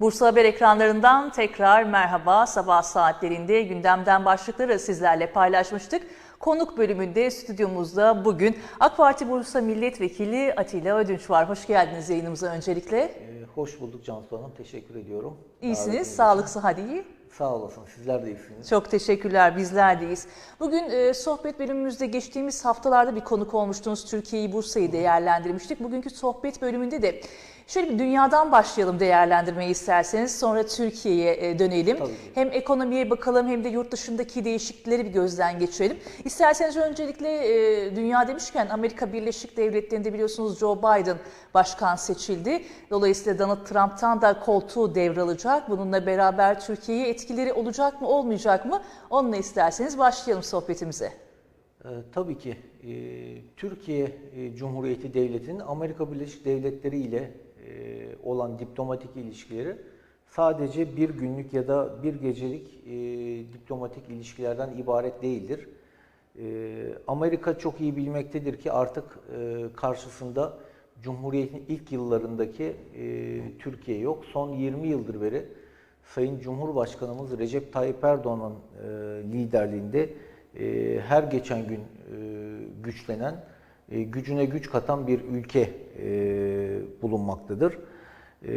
Bursa Haber ekranlarından tekrar merhaba. Sabah saatlerinde gündemden başlıkları sizlerle paylaşmıştık. Konuk bölümünde stüdyomuzda bugün AK Parti Bursa Milletvekili Atilla Ödünç var. Hoş geldiniz yayınımıza öncelikle. Ee, hoş bulduk Cansu Hanım. Teşekkür ediyorum. İyisiniz, sağlık, sıhhat iyi. Sağ olasın. Sizler de iyisiniz. Çok teşekkürler, bizler deyiz. Bugün e, sohbet bölümümüzde geçtiğimiz haftalarda bir konuk olmuştunuz. Türkiye'yi, Bursa'yı değerlendirmiştik. Bugünkü sohbet bölümünde de şöyle bir dünyadan başlayalım değerlendirmeyi isterseniz. Sonra Türkiye'ye e, dönelim. Tabii. Hem ekonomiye bakalım hem de yurt dışındaki değişiklikleri bir gözden geçirelim. İsterseniz öncelikle e, dünya demişken Amerika Birleşik Devletleri'nde biliyorsunuz Joe Biden başkan seçildi. Dolayısıyla Donald Trump'tan da koltuğu devralacak. Bununla beraber Türkiye'ye etkileri olacak mı olmayacak mı? Onunla isterseniz başlayalım sohbetimize. Ee, tabii ki e, Türkiye e, Cumhuriyeti Devleti'nin Amerika Birleşik Devletleri ile olan diplomatik ilişkileri sadece bir günlük ya da bir gecelik e, diplomatik ilişkilerden ibaret değildir. E, Amerika çok iyi bilmektedir ki artık e, karşısında Cumhuriyet'in ilk yıllarındaki e, Türkiye yok. Son 20 yıldır beri Sayın Cumhurbaşkanımız Recep Tayyip Erdoğan'ın e, liderliğinde e, her geçen gün e, güçlenen, e, gücüne güç katan bir ülke e, bulunmaktadır. E,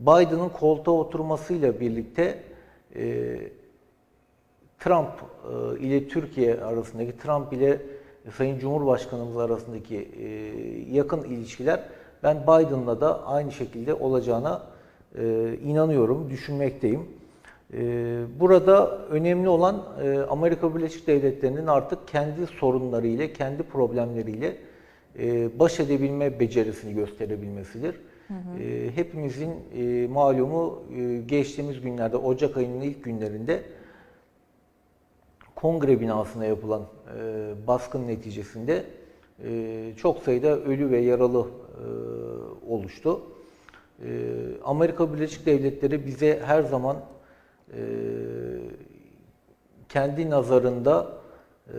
Biden'ın koltuğa oturmasıyla birlikte e, Trump ile Türkiye arasındaki, Trump ile Sayın Cumhurbaşkanımız arasındaki yakın ilişkiler ben Biden'la da aynı şekilde olacağına inanıyorum, düşünmekteyim. E, Burada önemli olan e, Amerika Birleşik Devletleri'nin artık kendi sorunlarıyla, kendi problemleriyle e, baş edebilme becerisini gösterebilmesidir. E, Hepimizin e, malumu geçtiğimiz günlerde, Ocak ayının ilk günlerinde kongre binasına yapılan baskın neticesinde çok sayıda ölü ve yaralı oluştu. Amerika Birleşik Devletleri bize her zaman kendi nazarında e,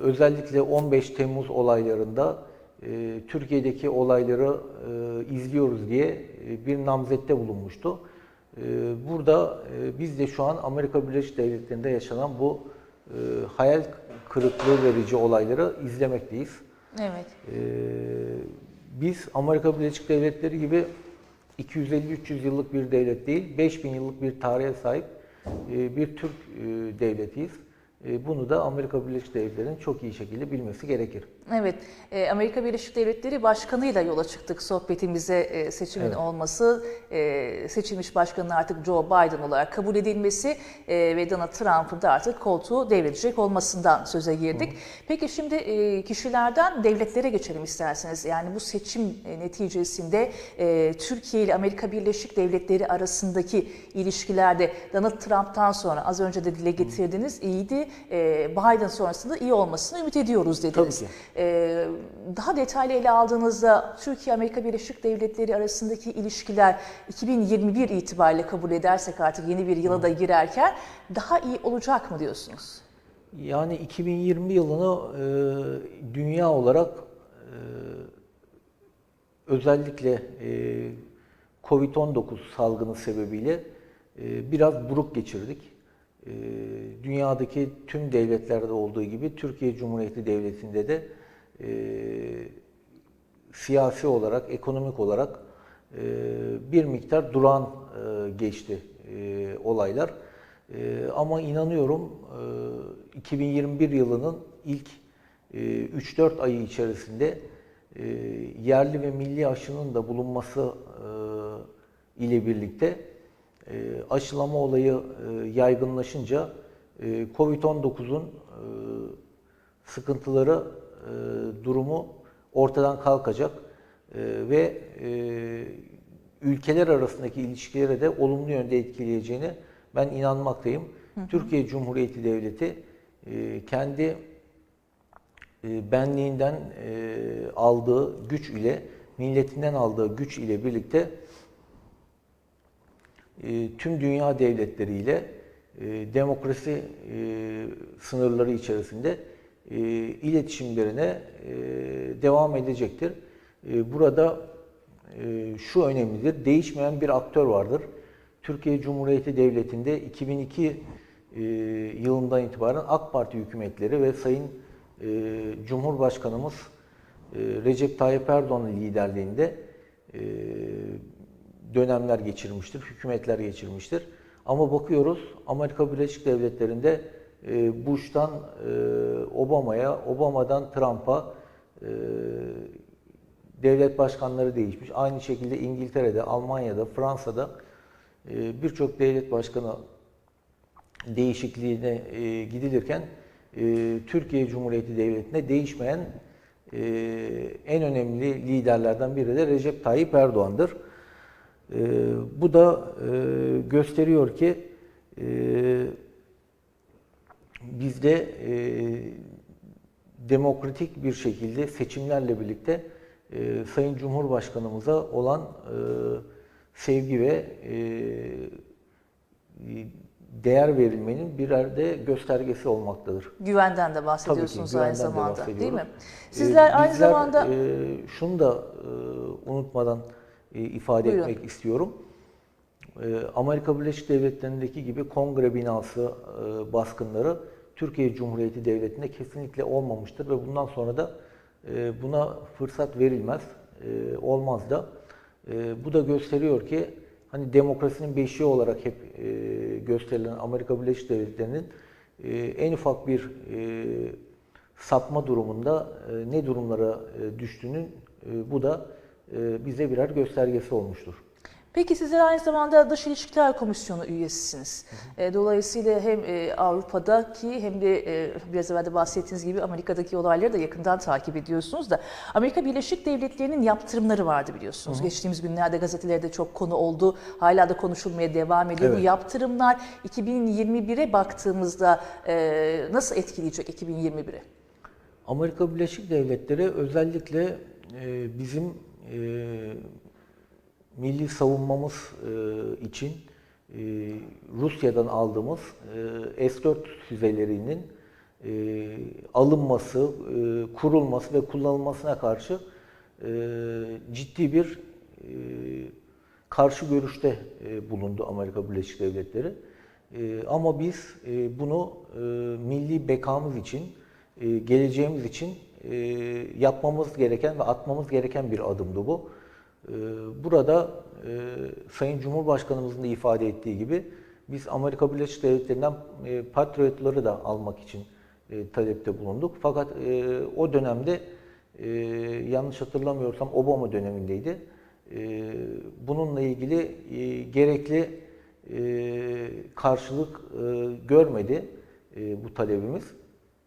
özellikle 15 Temmuz olaylarında e, Türkiye'deki olayları e, izliyoruz diye bir namzette bulunmuştu. Burada biz de şu an Amerika Birleşik Devletleri'nde yaşanan bu hayal kırıklığı verici olayları izlemekteyiz. Evet. Ee, biz Amerika Birleşik Devletleri gibi 250-300 yıllık bir devlet değil, 5000 yıllık bir tarihe sahip bir Türk e, devletiyiz. E, Bunu da Amerika Birleşik Devletleri'nin çok iyi şekilde bilmesi gerekir. Evet, e, Amerika Birleşik Devletleri Başkanı'yla yola çıktık sohbetimize e, seçimin Evet. olması, e, seçilmiş başkanın artık Joe Biden olarak kabul edilmesi ve Donald Trump'ın da artık koltuğu devredecek olmasından söze girdik. Peki şimdi kişilerden devletlere geçelim isterseniz. Yani bu seçim neticesinde Türkiye ile Amerika Birleşik Devletleri arasındaki ilişkilerde Donald Trump'tan sonra az önce de dile getirdiniz iyiydi. E, Biden sonrasında iyi olmasını ümit ediyoruz dediniz. Tabii ki. Ee, daha detaylı ele aldığınızda Türkiye-Amerika Birleşik Devletleri arasındaki ilişkiler 2021 itibariyle kabul edersek artık yeni bir yıla da girerken daha iyi olacak mı diyorsunuz? Yani 2020 yılını e, dünya olarak e, özellikle e, Covid-19 salgını sebebiyle e, biraz buruk geçirdik. E, dünyadaki tüm devletlerde olduğu gibi Türkiye Cumhuriyeti Devleti'nde de e, siyasi olarak, ekonomik olarak e, bir miktar duran e, geçti e, olaylar. E, ama inanıyorum e, 2021 yılının ilk e, 3-4 ayı içerisinde e, yerli ve milli aşının da bulunması e, ile birlikte e, aşılama olayı e, yaygınlaşınca e, Covid-19'un e, sıkıntıları, e, durumu ortadan kalkacak e, ve e, ülkeler arasındaki ilişkilere de olumlu yönde etkileyeceğine ben inanmaktayım. Türkiye Cumhuriyeti Devleti e, kendi e, benliğinden e, aldığı güç ile, milletinden aldığı güç ile birlikte tüm dünya devletleriyle e, demokrasi e, sınırları içerisinde e, iletişimlerine devam edecektir. Burada şu önemlidir, değişmeyen bir aktör vardır. Türkiye Cumhuriyeti Devleti'nde 2002 e, yılından itibaren AK Parti hükümetleri ve Sayın Cumhurbaşkanımız Recep Tayyip Erdoğan'ın liderliğinde dönemler geçirmiştir, hükümetler geçirmiştir. Ama bakıyoruz Amerika Birleşik Devletleri'nde e, Bush'tan e, Obama'ya, Obama'dan Trump'a e, devlet başkanları değişmiş. Aynı şekilde İngiltere'de, Almanya'da, Fransa'da birçok devlet başkanı değişikliğine gidilirken Türkiye Cumhuriyeti Devleti'nde değişmeyen en önemli liderlerden biri de Recep Tayyip Erdoğan'dır. E, bu da e, gösteriyor ki e, bizde e, demokratik bir şekilde seçimlerle birlikte e, Sayın Cumhurbaşkanımıza olan e, sevgi ve e, değer verilmenin birer de göstergesi olmaktadır. Güvenden de bahsediyorsunuz güvenden aynı de zamanda değil bahsediyorum. mi? Ee, Sizler aynı bizler, zamanda e, şunu da e, unutmadan ifade Buyurun. etmek istiyorum. E, Amerika Birleşik Devletleri'ndeki gibi kongre binası e, baskınları Türkiye Cumhuriyeti Devleti'nde kesinlikle olmamıştır ve bundan sonra da e, buna fırsat verilmez, e, olmaz da. E, bu da gösteriyor ki hani demokrasinin beşiği olarak hep e, gösterilen Amerika Birleşik Devletleri'nin e, en ufak bir e, sapma durumunda e, ne durumlara e, düştüğünün e, bu da e, bize birer göstergesi olmuştur. Peki sizler aynı zamanda Dış İlişkiler Komisyonu üyesisiniz. E, Dolayısıyla hem e, Avrupa'daki hem de e, biraz evvel de bahsettiğiniz gibi Amerika'daki olayları da yakından takip ediyorsunuz da Amerika Birleşik Devletleri'nin yaptırımları vardı biliyorsunuz. Geçtiğimiz günlerde gazetelerde çok konu oldu. Hala da konuşulmaya devam ediyor. Bu Evet. yaptırımlar 2021'e baktığımızda e, nasıl etkileyecek 2021'i? Amerika Birleşik Devletleri özellikle e, bizim e, milli savunmamız e, için e, Rusya'dan aldığımız e, S-4 füzelerinin e, alınması, e, kurulması ve kullanılmasına karşı e, ciddi bir e, karşı görüşte e, bulundu Amerika Birleşik Devletleri. E, ama biz e, bunu e, milli bekamız için, e, geleceğimiz için e, yapmamız gereken ve atmamız gereken bir adımdı bu. E, burada e, Sayın Cumhurbaşkanımızın da ifade ettiği gibi biz Amerika Birleşik Devletleri'nden e, Patriot'ları da almak için talepte bulunduk. Fakat o dönemde e, yanlış hatırlamıyorsam Obama dönemindeydi. Bununla ilgili gerekli karşılık görmedi bu talebimiz.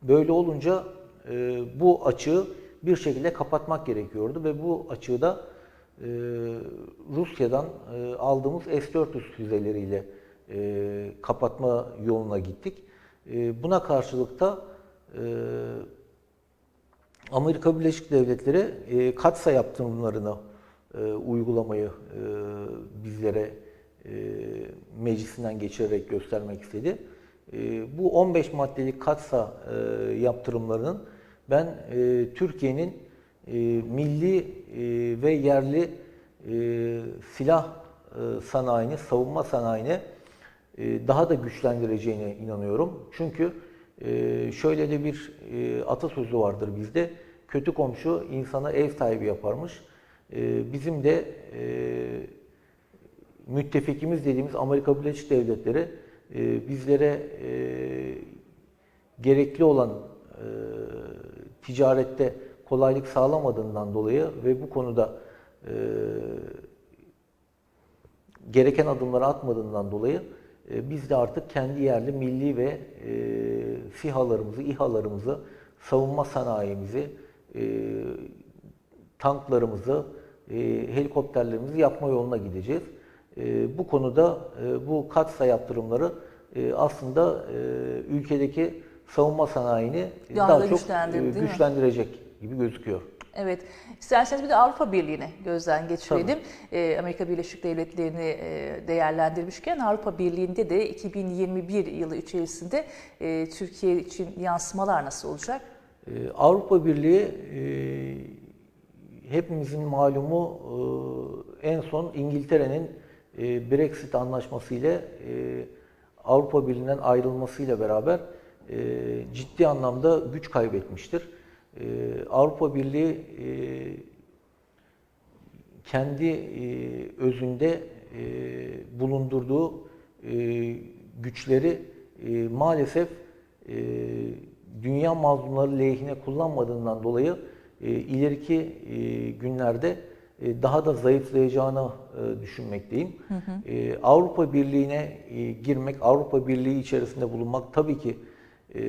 Böyle olunca e, bu açığı bir şekilde kapatmak gerekiyordu ve bu açığı da e, Rusya'dan e, aldığımız S-400 füzeleriyle e, kapatma yoluna gittik. Buna karşılık da Amerika Birleşik Devletleri katsa yaptırımlarını uygulamayı bizlere meclisinden geçirerek göstermek istedi. Bu 15 maddelik katsa yaptırımlarının ben e, Türkiye'nin e, milli e, ve yerli e, silah e, sanayini, savunma sanayini e, daha da güçlendireceğine inanıyorum. Çünkü e, şöyle de bir e, atasözü vardır bizde. Kötü komşu insana ev sahibi yaparmış. E, Bizim de e, müttefikimiz dediğimiz Amerika Birleşik Devletleri e, bizlere e, gerekli olan e, ticarette kolaylık sağlamadığından dolayı ve bu konuda e, gereken adımları atmadığından dolayı e, biz de artık kendi yerli milli ve e, SİHA'larımızı, İHA'larımızı, savunma sanayimizi, e, tanklarımızı, e, helikopterlerimizi yapma yoluna gideceğiz. E, bu konuda e, bu katsa yaptırımları e, aslında e, ülkedeki savunma sanayini Daha daha, da çok e, güçlendirecek gibi gözüküyor. Evet. İsterseniz bir de Avrupa Birliği'ni gözden geçirelim. Ee, Amerika Birleşik Devletleri'ni e, değerlendirmişken Avrupa Birliği'nde de 2021 yılı içerisinde e, Türkiye için yansımalar nasıl olacak? Avrupa Birliği e, hepimizin malumu e, en son İngiltere'nin e, Brexit anlaşması ile e, Avrupa Birliği'nden ayrılmasıyla beraber e, ciddi anlamda güç kaybetmiştir. E, Avrupa Birliği e, kendi e, özünde e, bulundurduğu e, güçleri e, maalesef e, dünya mazlumları lehine kullanmadığından dolayı e, ileriki e, günlerde e, daha da zayıflayacağını e, düşünmekteyim. E, Avrupa Birliği'ne e, girmek, Avrupa Birliği içerisinde bulunmak tabii ki e,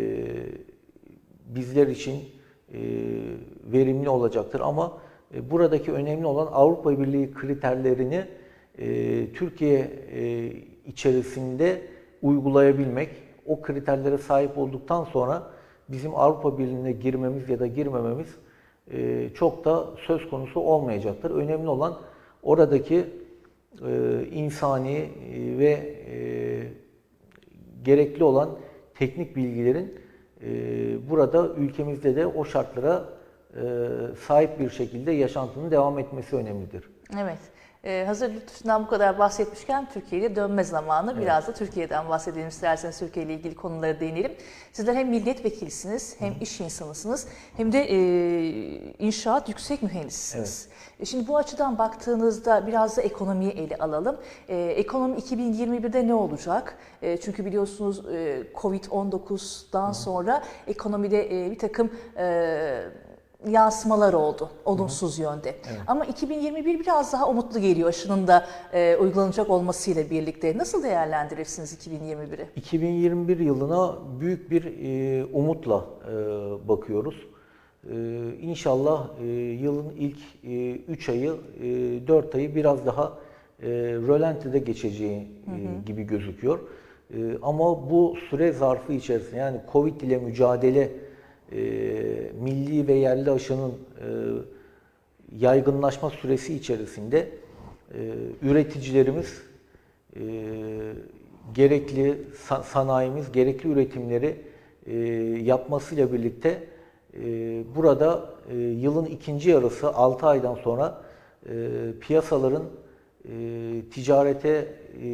bizler için e, verimli olacaktır ama e, buradaki önemli olan Avrupa Birliği kriterlerini e, Türkiye e, içerisinde uygulayabilmek. O kriterlere sahip olduktan sonra bizim Avrupa Birliği'ne girmemiz ya da girmememiz e, çok da söz konusu olmayacaktır. Önemli olan oradaki e, insani e, ve e, gerekli olan teknik bilgilerin e, burada ülkemizde de o şartlara e, sahip bir şekilde yaşantının devam etmesi önemlidir. Evet. Ee, hazır yurt dışından bu kadar bahsetmişken Türkiye'ye dönme zamanı. Biraz da Türkiye'den bahsedelim isterseniz Türkiye ile ilgili konulara değinelim. Sizler hem milletvekilisiniz hem iş insanısınız hem de e, inşaat yüksek mühendisisiniz. E, Şimdi bu açıdan baktığınızda biraz da ekonomiyi ele alalım. E, ekonomi 2021'de ne olacak? E, çünkü biliyorsunuz e, Covid-19'dan sonra ekonomide e, bir takım e, yansımalar oldu olumsuz yönde. Ama 2021 biraz daha umutlu geliyor aşının da e, uygulanacak olmasıyla birlikte. Nasıl değerlendirirsiniz 2021'i? 2021 yılına büyük bir e, umutla e, bakıyoruz. E, inşallah e, yılın ilk 3 ayı, 4 ayı biraz daha e, rölantide geçeceği e, gibi gözüküyor. E, ama bu süre zarfı içerisinde yani Covid ile mücadele e, milli ve yerli aşının e, yaygınlaşma süresi içerisinde e, üreticilerimiz e, gerekli sa- sanayimiz gerekli üretimleri e, yapmasıyla birlikte e, burada e, yılın ikinci yarısı 6 aydan sonra e, piyasaların e, ticarete e,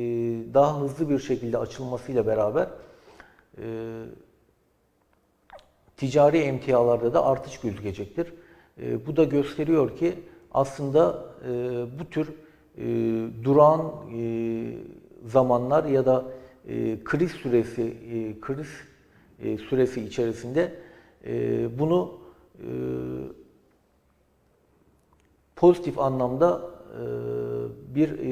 daha hızlı bir şekilde açılmasıyla beraber e, ticari emtialarda da artış gözükecektir. E, bu da gösteriyor ki aslında e, bu tür e, duran e, zamanlar ya da e, kriz süresi e, kriz e, süresi içerisinde e, bunu e, pozitif anlamda e, bir e,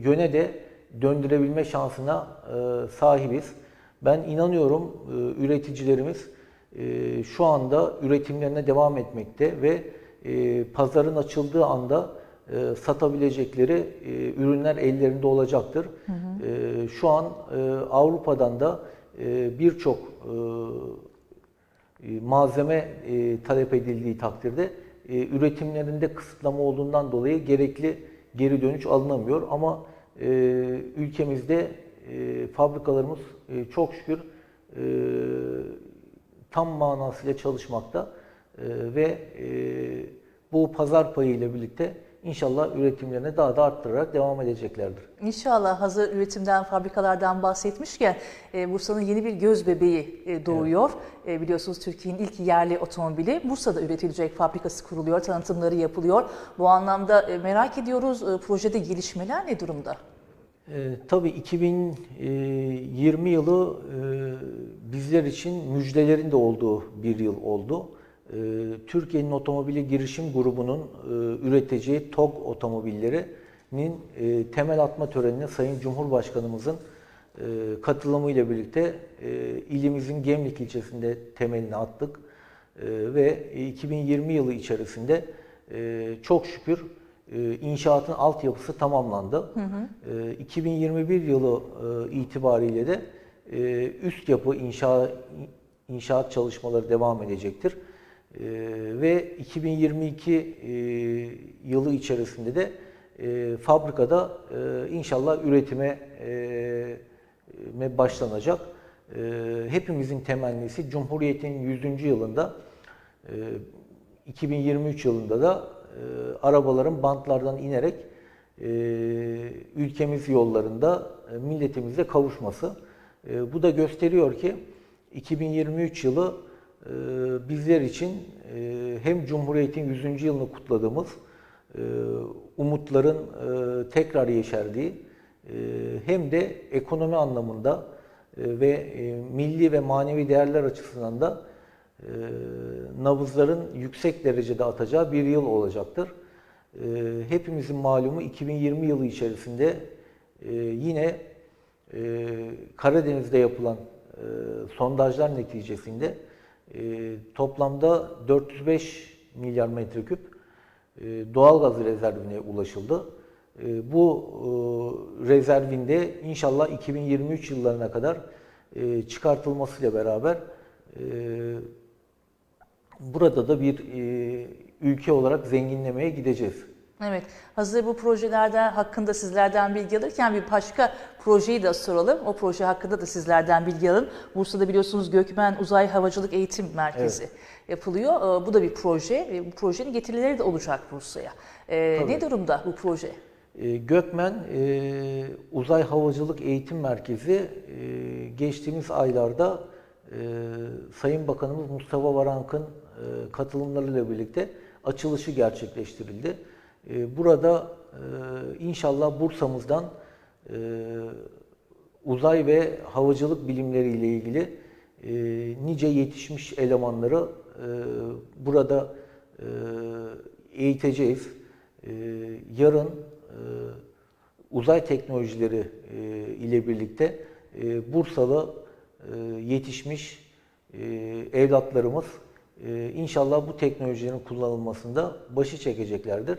yöne de döndürebilme şansına e, sahibiz. Ben inanıyorum e, üreticilerimiz e, şu anda üretimlerine devam etmekte ve e, pazarın açıldığı anda e, satabilecekleri e, ürünler ellerinde olacaktır. E, şu an e, Avrupa'dan da e, birçok e, malzeme e, talep edildiği takdirde e, üretimlerinde kısıtlama olduğundan dolayı gerekli geri dönüş alınamıyor. Ama e, ülkemizde e, fabrikalarımız e, çok şükür e, tam manasıyla çalışmakta E, ve e, bu pazar payı ile birlikte inşallah üretimlerini daha da arttırarak devam edeceklerdir. İnşallah hazır üretimden, fabrikalardan bahsetmişken e, Bursa'nın yeni bir göz bebeği e, doğuyor. E, biliyorsunuz Türkiye'nin ilk yerli otomobili Bursa'da üretilecek fabrikası kuruluyor, tanıtımları yapılıyor. Bu anlamda e, merak ediyoruz e, projede gelişmeler ne durumda? E, tabii 2020 yılı e, bizler için müjdelerin de olduğu bir yıl oldu. E, Türkiye'nin otomobili girişim grubunun e, üreteceği TOG otomobillerinin e, temel atma törenine Sayın Cumhurbaşkanımızın e, katılımıyla birlikte e, ilimizin Gemlik ilçesinde temelini attık. E, ve 2020 yılı içerisinde e, çok şükür e, inşaatın altyapısı tamamlandı. E, 2021 yılı e, itibariyle de e, üst yapı inşa inşaat çalışmaları devam edecektir. E, ve 2022 e, yılı içerisinde de fabrikada inşallah üretime me başlanacak. Hepimizin temennisi Cumhuriyet'in 100. yılında e, 2023 yılında da arabaların bantlardan inerek e, ülkemiz yollarında e, milletimizle kavuşması. E, bu da gösteriyor ki 2023 yılı e, bizler için e, hem Cumhuriyet'in 100. yılını kutladığımız, e, umutların e, tekrar yeşerdiği e, hem de ekonomi anlamında e, ve e, milli ve manevi değerler açısından da e, nabızların yüksek derecede atacağı bir yıl olacaktır. E, hepimizin malumu 2020 yılı içerisinde e, yine e, Karadeniz'de yapılan e, sondajlar neticesinde e, toplamda 405 milyar metreküp e, doğalgaz rezervine ulaşıldı. E, bu e, rezervinde inşallah 2023 yıllarına kadar e, çıkartılmasıyla beraber e, burada da bir e, ülke olarak zenginlemeye gideceğiz. Evet, hazır bu projelerden hakkında sizlerden bilgi alırken bir başka projeyi de soralım. O proje hakkında da sizlerden bilgi alın. Bursa'da biliyorsunuz Gökmen Uzay Havacılık Eğitim Merkezi yapılıyor. Ee, Bu da bir proje ve bu projenin getirileri de olacak Bursa'ya. Ee, ne durumda bu proje? E, Gökmen e, Uzay Havacılık Eğitim Merkezi e, geçtiğimiz aylarda e, Sayın Bakanımız Mustafa Varank'ın katılımlarıyla birlikte açılışı gerçekleştirildi. E, burada e, inşallah Bursa'mızdan e, uzay ve havacılık bilimleriyle ilgili e, nice yetişmiş elemanları e, burada e, eğiteceğiz. E, yarın e, uzay teknolojileri e, ile birlikte e, Bursalı e, yetişmiş e, evlatlarımız e, inşallah bu teknolojilerin kullanılmasında başı çekeceklerdir.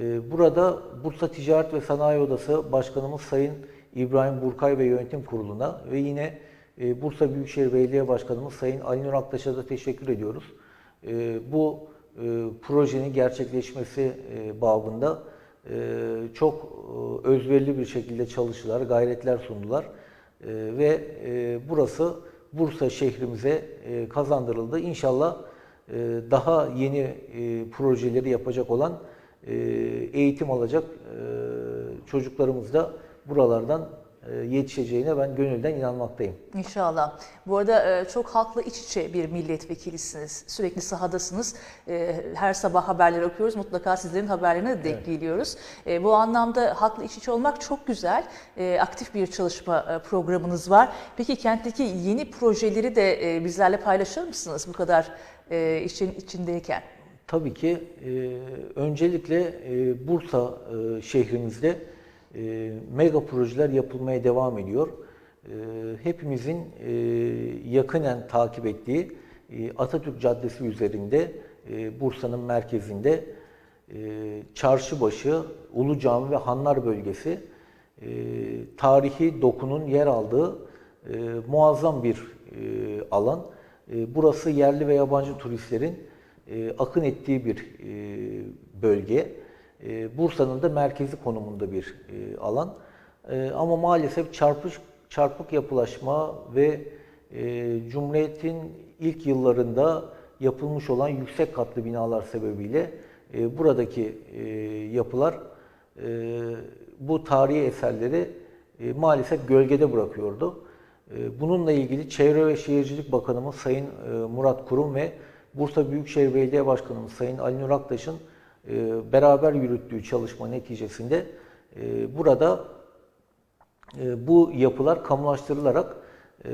E, burada Bursa Ticaret ve Sanayi Odası Başkanımız Sayın İbrahim Burkay ve Yönetim Kurulu'na ve yine e, Bursa Büyükşehir Belediye Başkanımız Sayın Ali Nur Aktaş'a da teşekkür ediyoruz. E, bu e, projenin gerçekleşmesi e, babında e, çok özverili bir şekilde çalıştılar, gayretler sundular. Ve e, burası Bursa şehrimize e, kazandırıldı. İnşallah e, daha yeni e, projeleri yapacak olan eğitim alacak çocuklarımız da buralardan yetişeceğine ben gönülden inanmaktayım. İnşallah. Bu arada e, çok halkla iç içe bir milletvekilisiniz. Sürekli sahadasınız. E, Her sabah haberleri okuyoruz. Mutlaka sizlerin haberlerine de denk geliyoruz. E, Bu anlamda halkla iç içe olmak çok güzel. E, Aktif bir çalışma e, programınız var. Peki kentteki yeni projeleri de e, bizlerle paylaşır mısınız bu kadar e, işin içindeyken? Tabii ki e, öncelikle e, Bursa e, şehrimizde e, mega projeler yapılmaya devam ediyor. E, hepimizin e, yakinen takip ettiği e, Atatürk Caddesi üzerinde e, Bursa'nın merkezinde e, Çarşıbaşı, Ulu Cami ve Hanlar bölgesi tarihi dokunun yer aldığı muazzam bir alan. Burası yerli ve yabancı turistlerin akın ettiği bir e, bölge. E, Bursa'nın da merkezi konumunda bir e, alan. E, ama maalesef çarpış, çarpık yapılaşma ve e, Cumhuriyet'in ilk yıllarında yapılmış olan yüksek katlı binalar sebebiyle e, buradaki yapılar bu tarihi eserleri maalesef gölgede bırakıyordu. Bununla ilgili Çevre ve Şehircilik Bakanımız Sayın Murat Kurum ve Bursa Büyükşehir Belediye Başkanımız Sayın Ali Nur Aktaş'ın beraber yürüttüğü çalışma neticesinde e, burada e, bu yapılar kamulaştırılarak e,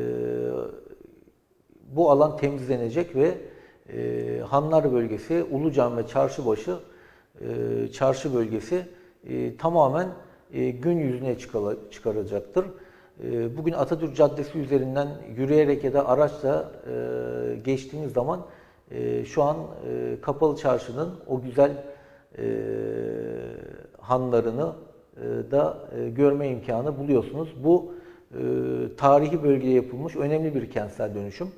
bu alan temizlenecek ve Hanlar bölgesi, Ulucan ve Çarşıbaşı çarşı bölgesi tamamen gün yüzüne. E, bugün Atatürk Caddesi üzerinden yürüyerek ya da araçla geçtiğiniz zaman şu an Kapalı Çarşı'nın o güzel e, hanlarını e, da e, görme imkanı buluyorsunuz. Bu e, tarihi bölgede yapılmış önemli bir kentsel dönüşüm.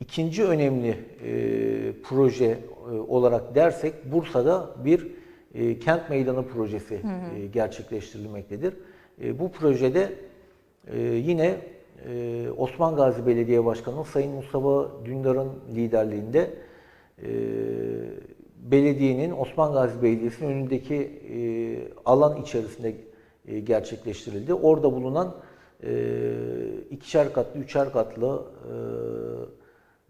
İkinci önemli e, proje e, olarak dersek Bursa'da bir e, kent meydanı projesi e, gerçekleştirilmektedir. E, bu projede e, yine e, Osman Gazi Belediye Başkanı Sayın Mustafa Dündar'ın liderliğinde e, belediyenin Osman Gazi Belediyesi'nin önündeki e, alan içerisinde e, gerçekleştirildi. Orada bulunan e, ikişer katlı, üçer katlı e,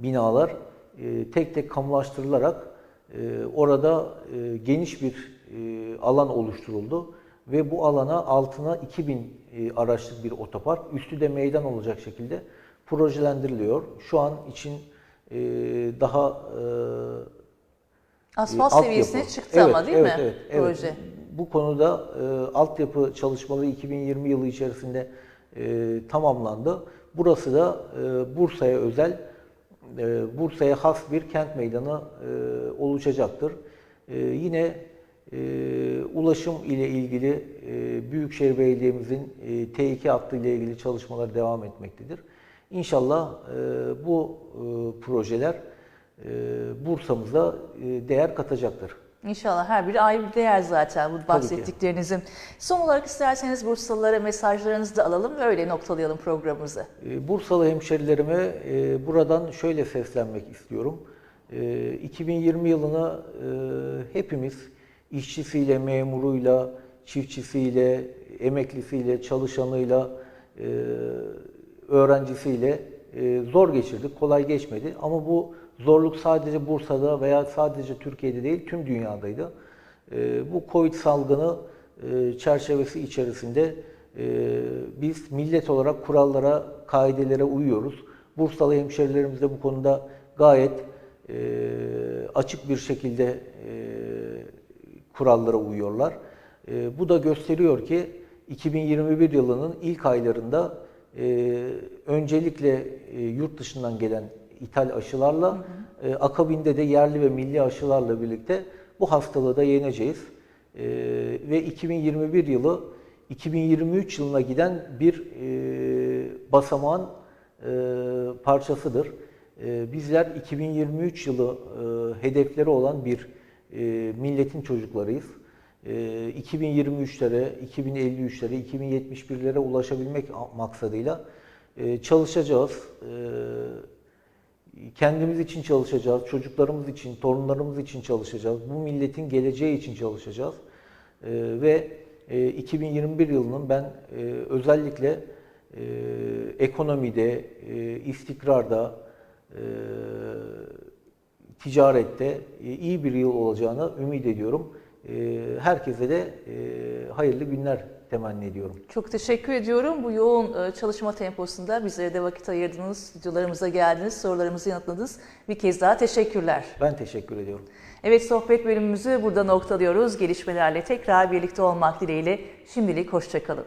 binalar e, tek tek kamulaştırılarak e, orada e, geniş bir e, alan oluşturuldu ve bu alana altına 2000 e, araçlık bir otopark, üstü de meydan olacak şekilde projelendiriliyor. Şu an için e, daha e, Asfalt altyapı. seviyesine çıktı Evet, ama değil evet, mi evet, evet. proje? Bu konuda e, altyapı çalışmaları 2020 yılı içerisinde e, tamamlandı. Burası da e, Bursa'ya özel, e, Bursa'ya has bir kent meydanı e, oluşacaktır. E, yine e, ulaşım ile ilgili e, Büyükşehir Belediye'mizin e, T2 hattı ile ilgili çalışmalar devam etmektedir. İnşallah e, bu e, projeler e, Bursa'mıza e, değer katacaktır. İnşallah her biri ayrı bir değer zaten bu bahsettiklerinizin. Son olarak isterseniz Bursalılara mesajlarınızı da alalım ve öyle noktalayalım programımızı. E, Bursalı hemşerilerime e, buradan şöyle seslenmek istiyorum. E, 2020 yılını e, hepimiz işçisiyle, memuruyla, çiftçisiyle, emeklisiyle, çalışanıyla, e, öğrencisiyle e, zor geçirdik, kolay geçmedi. Ama bu zorluk sadece Bursa'da veya sadece Türkiye'de değil, tüm dünyadaydı. E, bu Covid salgını e, çerçevesi içerisinde e, biz millet olarak kurallara, kaidelere uyuyoruz. Bursalı hemşerilerimiz de bu konuda gayet e, açık bir şekilde kurallara uyuyorlar. Bu da gösteriyor ki 2021 yılının ilk aylarında öncelikle yurt dışından gelen ithal aşılarla e, akabinde de yerli ve milli aşılarla birlikte bu hastalığı da yeneceğiz. E, ve 2021 yılı 2023 yılına giden bir e, basamağın e, parçasıdır. E, bizler 2023 yılı e, hedefleri olan bir e, milletin çocuklarıyız. E, 2023'lere, 2053'lere, 2071'lere ulaşabilmek maksadıyla e, çalışacağız. E, kendimiz için çalışacağız, çocuklarımız için, torunlarımız için çalışacağız. Bu milletin geleceği için çalışacağız. E, ve e, 2021 yılının ben e, özellikle e, ekonomide, e, istikrarda, e, ticarette e, iyi bir yıl olacağını ümit ediyorum. E, herkese de e, hayırlı günler temenni ediyorum. Çok teşekkür ediyorum. Bu yoğun e, çalışma temposunda bizlere de vakit ayırdınız, stüdyolarımıza geldiniz, sorularımızı yanıtladınız. Bir kez daha teşekkürler. Ben teşekkür ediyorum. Evet sohbet bölümümüzü burada noktalıyoruz. Gelişmelerle tekrar birlikte olmak dileğiyle şimdilik hoşçakalın.